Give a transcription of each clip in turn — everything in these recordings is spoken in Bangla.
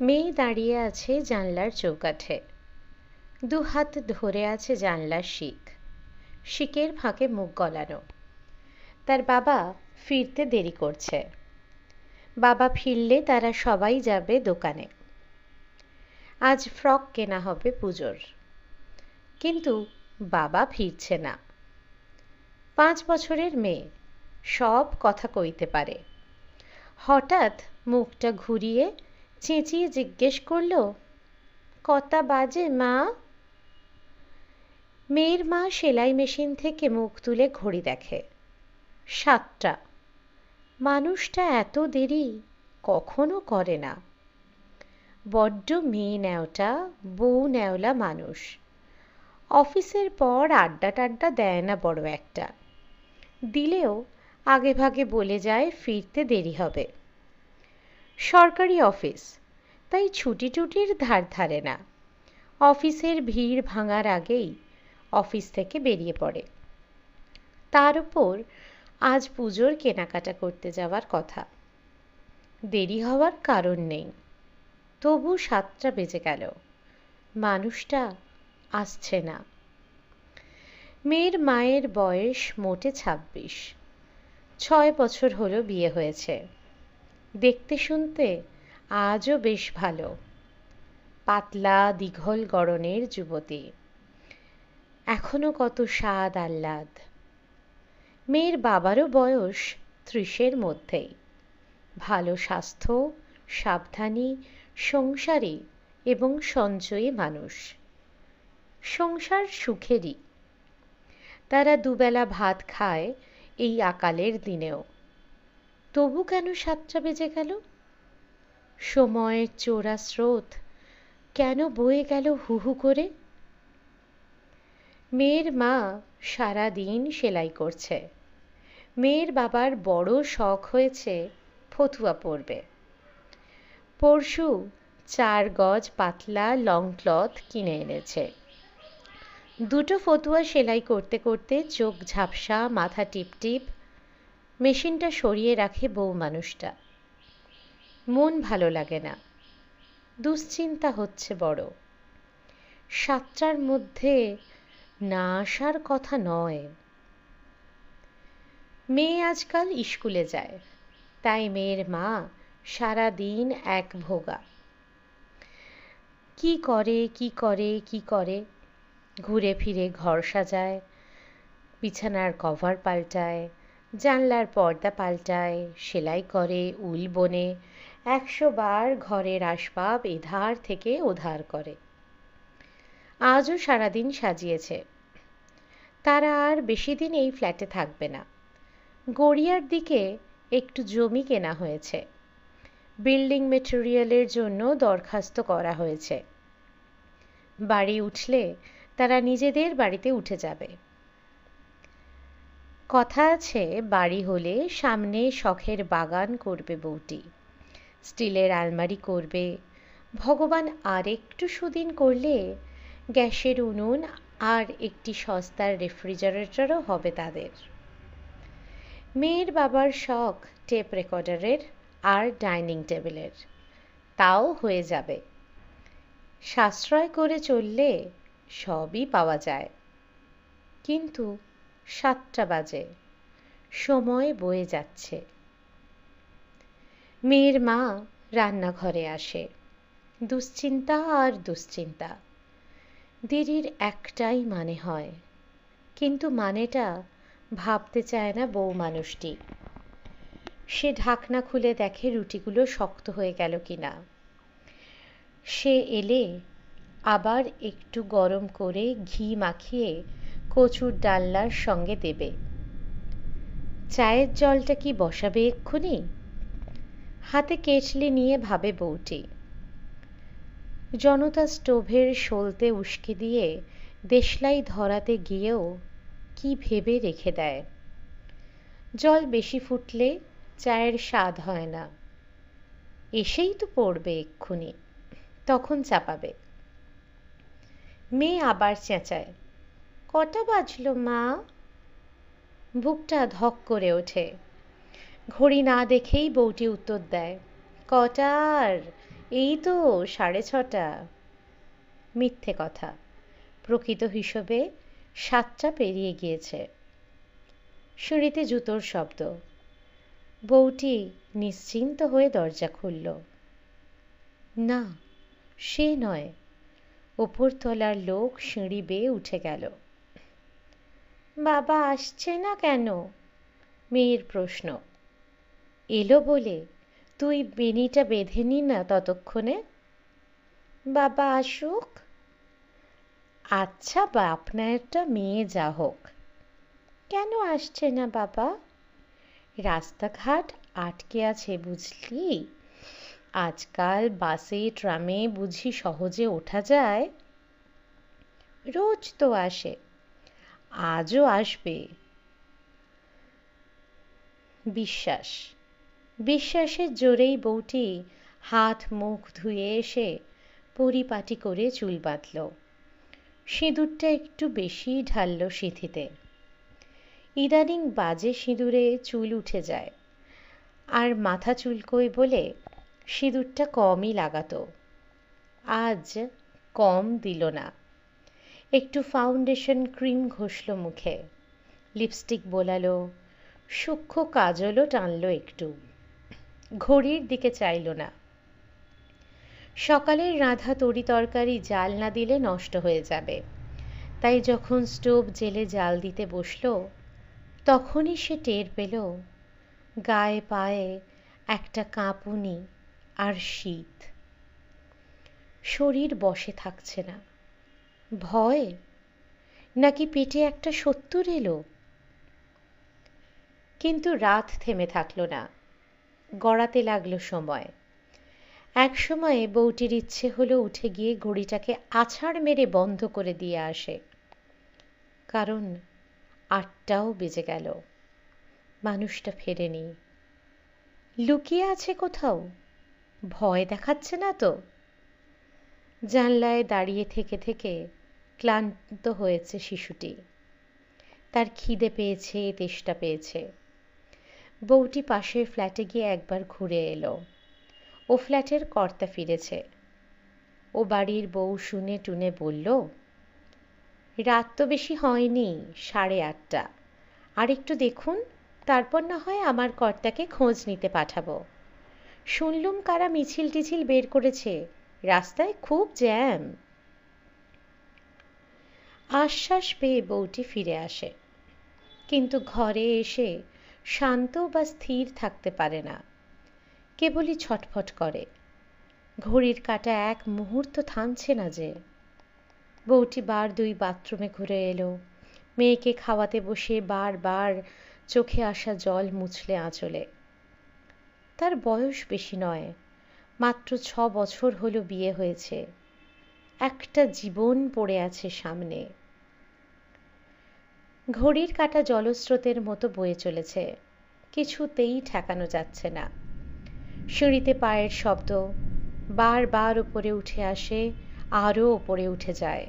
মেয়ে দাঁড়িয়ে আছে জানলার চৌকাঠে। দু হাত ধরে আছে জানলার শিক শিকের ফাঁকে মুখ গলানো। তার বাবা ফিরতে দেরি করছে। বাবা ফিরলে তারা সবাই যাবে দোকানে। আজ ফ্রক কেনা হবে পুজোর। কিন্তু বাবা ফিরছে না। পাঁচ বছরের মেয়ে, সব কথা কইতে পারে। হঠাৎ মুখটা ঘুরিয়ে চেঁচিয়ে জিজ্ঞেস করল কটা বাজে, মা? মেয়ের মা সেলাই মেশিন থেকে মুখ তুলে ঘড়ি দেখে। সাতটা। মানুষটা এত দেরি কখনো করে না। বড্ড মেয়ে ন্যাওটা, বউ ন্যাওলা মানুষ। অফিসের পর আড্ডা টাড্ডা দেয় না বড় একটা। দিলেও আগে ভাগে বলে যায়, ফিরতে দেরি হবে। সরকারি অফিস। তাই ছুটি টুটির ধার ধারে না। অফিসের ভিড় ভাঙার আগেই অফিস থেকে বেরিয়ে পড়ে। তার উপর আজ পুজোর কেনাকাটা করতে যাওয়ার কথা। দেরি হওয়ার কারণ নেই। তবু সাতটা বেজে গেল। মানুষটা আসছে না। মেয়ের মায়ের বয়স মোটে ছাব্বিশ। ছয় বছর হলো বিয়ে হয়েছে। দেখতে শুনতে আজও বেশ ভালো। পাতলা, দীঘল গড়নের যুবতী। এখনও কত স্বাদ আহ্লাদ। মেয়ের বাবারও বয়স ত্রিশের মধ্যেই। ভালো স্বাস্থ্য, সাবধানী, সংসারী এবং সঞ্চয়ী মানুষ। সংসার সুখেরই। তারা দুবেলা ভাত খায় এই আকালের দিনেও। তবু কেন সাতটা বেজে গেল? সময়ের চোরা স্রোত কেন বয়ে গেল হু হু করে? মেয়ের মা সারা দিন সেলাই করছে। মেয়ের বাবার বড় শখ হয়েছে ফতুয়া পরবে। পরশু চার গজ পাতলা লং ক্লথ কিনে এনেছে। দুটো ফতুয়া সেলাই করতে করতে চোখ ঝাপসা, মাথা টিপটিপ মেশিনটা সরিয়ে রাখে বউ মানুষটা। মন ভালো লাগে না। দুশ্চিন্তা হচ্ছে বড়। সাতটার মধ্যে না আসার কথা নয়। মেয়ে আজকাল স্কুলে যায়। তাই মেয়ের মা সারা দিন এক ভোগা। কি করে কি করে কি করে? ঘুরে ফিরে ঘর সাজায়, বিছানার কভার পাল্টায় জানলার পর্দা পাল্টায়, সেলাই করে উল বোনে, একশো বার ঘরের আসবাব এধার থেকে ওধার করে। আজও সারাদিন সাজিয়েছে। তারা আর বেশি দিন এই ফ্ল্যাটে থাকবে না। গড়িয়ার দিকে একটু জমি কেনা হয়েছে। বিল্ডিং মেটেরিয়ালের জন্য দরখাস্ত করা হয়েছে। বাড়ি উঠলে তারা নিজেদের বাড়িতে উঠে যাবে। কথা আছে, বাড়ি হলে সামনে শখের বাগান করবে বউটি। স্টিলের আলমারি করবে। ভগবান আর একটু সুদিন করলে গ্যাসের উনুন আর একটি সস্তার রেফ্রিজারেটরও হবে তাদের। মেয়ের বাবার শখ টেপ রেকর্ডারের আর ডাইনিং টেবিলের। তাও হয়ে যাবে। সাশ্রয় করে চললে সবই পাওয়া যায়। কিন্তু সাতটা বাজে। সময় বয়ে যাচ্ছে। মেয়ের মা রান্নাঘরে আসে। দুশ্চিন্তা আর দুশ্চিন্তা। দেরির একটাই মানে হয়। কিন্তু মানেটা ভাবতে চায় না বউ মানুষটি। সে ঢাকনা খুলে দেখে রুটিগুলো শক্ত হয়ে গেল কিনা। সে এলে আবার একটু গরম করে ঘি মাখিয়ে কচুর ডালনার সঙ্গে দেবে। চায়ের জলটা কি বসাবে এক্ষুনি? হাতে কেটলি নিয়ে ভাবে বউটি। জনতা স্টোভের সলতে উস্কে দিয়ে দেশলাই ধরাতে গিয়েও কি ভেবে রেখে দেয়? জল বেশি ফুটলে চায়ের স্বাদ হয় না। এসেই তো পড়বে এক্ষুনি, তখন চাপাবে। মেয়ে আবার চেঁচায় কটা বাজলো, মা? বুকটা ধক করে ওঠে। ঘড়ি না দেখেই বউটি উত্তর দেয়, কটার? এই তো সাড়ে ছটা। মিথ্যে কথা। প্রকৃত হিসেবে সাতটা পেরিয়ে গিয়েছে। সিঁড়িতে জুতোর শব্দ। বউটি নিশ্চিন্ত হয়ে দরজা খুলল। না, সে নয়। ওপরতলার লোক সিঁড়ি বেয়ে উঠে গেল। বাবা আসছে না কেন? মেয়ের প্রশ্ন। এলো বলে, তুই বেনিটা বেঁধে নি না ততক্ষণে? বাবা আসুক। আচ্ছা বাপ একটা মেয়ে যা হোক। কেন আসছে না বাবা? রাস্তাঘাট আটকে আছে বুঝলি? আজকাল বাসে, ট্রামে বুঝি সহজে ওঠা যায়? রোজ তো আসে। আজও আসবে। বিশ্বাস। বিশ্বাসের জোরেই বউটি হাত মুখ ধুয়ে এসে পরিপাটি করে চুল বাঁধল। সিঁদুরটা একটু বেশিই ঢালল সিঁথিতে। ইদানিং বাজে সিঁদুরে চুল উঠে যায়। আর মাথা চুলকোয় বলে সিঁদুরটা কমই লাগাতো। আজ কম দিল না। একটু ফাউন্ডেশন ক্রিম ঘষল মুখে। লিপস্টিক বোলালো, সূক্ষ্ম কাজলও টানলো একটু। ঘড়ির দিকে চাইল না। সকালের রাঁধা তরি তরকারি জাল না দিলে নষ্ট হয়ে যাবে। তাই যখন স্টোভ জেলে জাল দিতে বসল, তখনই সে টের পেল, গায়ে পায়ে একটা কাঁপুনি আর শীত। শরীর বসে থাকছে না। ভয়? নাকি পেটে একটা সত্তর এলো? কিন্তু রাত থেমে থাকল না। গড়াতে লাগল সময়। এক সময়ে বউটির ইচ্ছে হলো উঠে গিয়ে ঘড়িটাকে আছাড় মেরে বন্ধ করে দিয়ে আসে। কারণ আটটাও বেজে গেল। মানুষটা ফেরেনি। লুকিয়ে আছে কোথাও? ভয় দেখাচ্ছে না তো? জানলায় দাঁড়িয়ে থেকে থেকে ক্লান্ত হয়েছে শিশুটি। তার খিদে পেয়েছে, তেষ্টা পেয়েছে। বউটি পাশের ফ্ল্যাটে গিয়ে একবার ঘুরে এলো। ও ফ্ল্যাটের কর্তা ফিরেছে। ও বাড়ির বউ শুনে টুনে বলল, রাত তো বেশি হয়নি, সাড়ে আটটা। আর একটু দেখুন, তারপর না হয় আমার কর্তাকে খোঁজ নিতে পাঠাবো। শুনলুম কারা মিছিল টিছিল বের করেছে। রাস্তায় খুব জ্যাম। আশ্বাস পেয়ে বউটি ফিরে আসে। কিন্তু ঘরে এসে শান্ত বা স্থির থাকতে পারে না। কেবলই ছটফট করে। ঘড়ির কাটা এক মুহূর্ত থামছে না যে। বউটি বার দুই বাথরুমে ঘুরে এলো। মেয়েকে খাওয়াতে বসে বারবার চোখে আসা জল মুছলে আঁচলে। তার বয়স বেশি নয়। মাত্র ছ বছর হলো বিয়ে হয়েছে। একটা জীবন পড়ে আছে সামনে। ঘড়ির কাটা জলস্রোতের মতো বয়ে চলেছে। কিছুতেই ঠেকানো যাচ্ছে না। সিঁড়িতে পায়ের শব্দ বারবার উপরে উঠে আসে, আরও ওপরে উঠে যায়।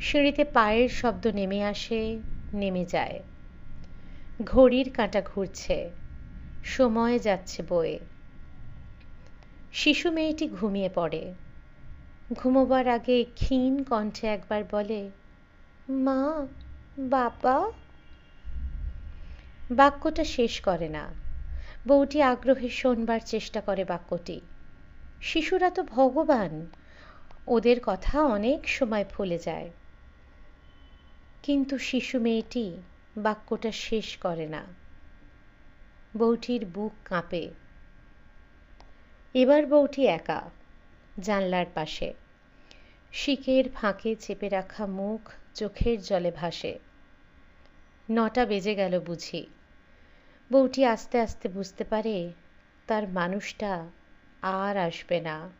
সিঁড়িতে পায়ের শব্দ নেমে আসে, নেমে যায়। ঘড়ির কাঁটা ঘুরছে। সময় যাচ্ছে বয়ে। শিশু মেয়েটি ঘুমিয়ে পড়ে। ঘুমোবার আগে ক্ষীণ কণ্ঠে একবার বলে, মা, বাবা? বাক্যটা শেষ করে না। বউটি আগ্রহে শোনবার চেষ্টা করে বাক্যটি। শিশুরা তো ভগবান, ওদের কথা অনেক সময় ভুলে যায়। কিন্তু শিশু মেয়েটি বাক্যটা শেষ করে না। বউটির বুক কাঁপে। এবার বউটি একা, জানলার পাশে। শিকের ফাঁকে চেপে রাখা মুখ চোখের জলে ভাসে। নটা বেজে গেল বুঝি। বউটি আস্তে আস্তে বুঝতে পারে তার মানুষটা আর আসবে না।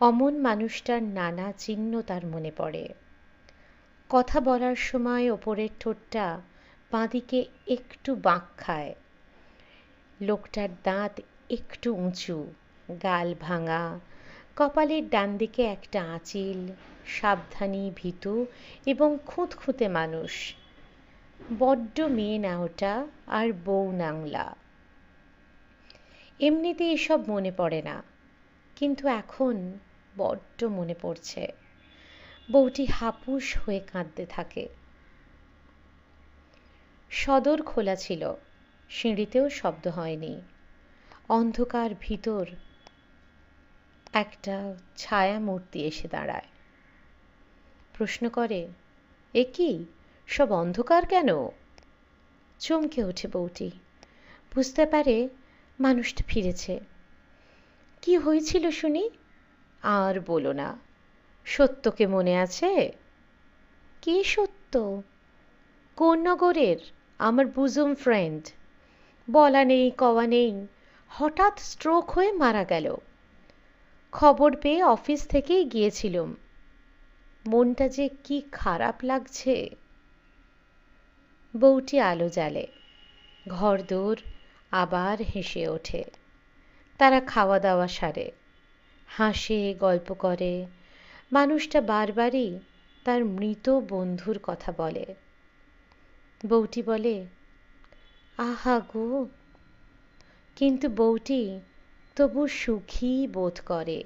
অমন মানুষটার নানা চিহ্ন তার মনে পড়ে। কথা বলার সময় ওপরের ঠোঁটটা বাঁদিকে একটু বাঁক খায়। লোকটার দাঁত একটু উঁচু, গাল ভাঙা, কপালের ডান দিকে একটা আঁচিল, সাবধানী ভীতু এবং খুঁতখুঁতে মানুষ। বড্ড মেয়ে না ওটা আর বউ নাংলা এমনিতে এসব মনে পড়ে না, কিন্তু এখন বড্ড মনে পড়ছে। বউটি হাপুস হয়ে কাঁদতে থাকে। সদর খোলা ছিল, সিঁড়িতেও শব্দ হয়নি। অন্ধকার ভিতর একটা ছায়া মূর্তি এসে দাঁড়ায়। প্রশ্ন করে, এ কি? সব অন্ধকার কেন? চমকে ওঠে বউটি। বুঝতে পারে মানুষটা ফিরেছে। কি হয়েছিল শুনি? আর বলো না। সত্যকে মনে আছে? কে সত্য? কোন নগরের? আমার বুজুম ফ্রেন্ড বলা নেই, কওয়া নেই। হঠাৎ স্ট্রোক হয়ে মারা গেল। খবর পেয়ে অফিস থেকেই গিয়েছিলুম। মনটা যে কি খারাপ লাগছে। বউটি আলো জ্বালে। ঘরদোর আবার হেসে ওঠে। তারা খাওয়া দাওয়া সারে। হাসে, গল্প করে। মানুষটা বারবারই তার মৃত বন্ধুর কথা বলে। বউটি বলে, আহা গো কিন্তু বউটি তবু সুখী বোধ করে,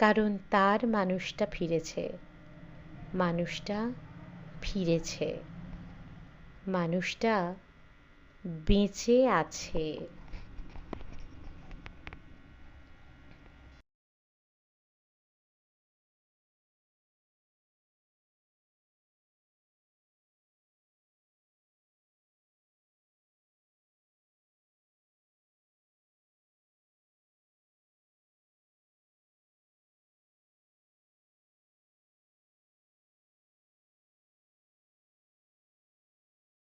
কারণ তার মানুষটা ফিরেছে মানুষটা ফিরেছে, মানুষটা বেঁচে আছে।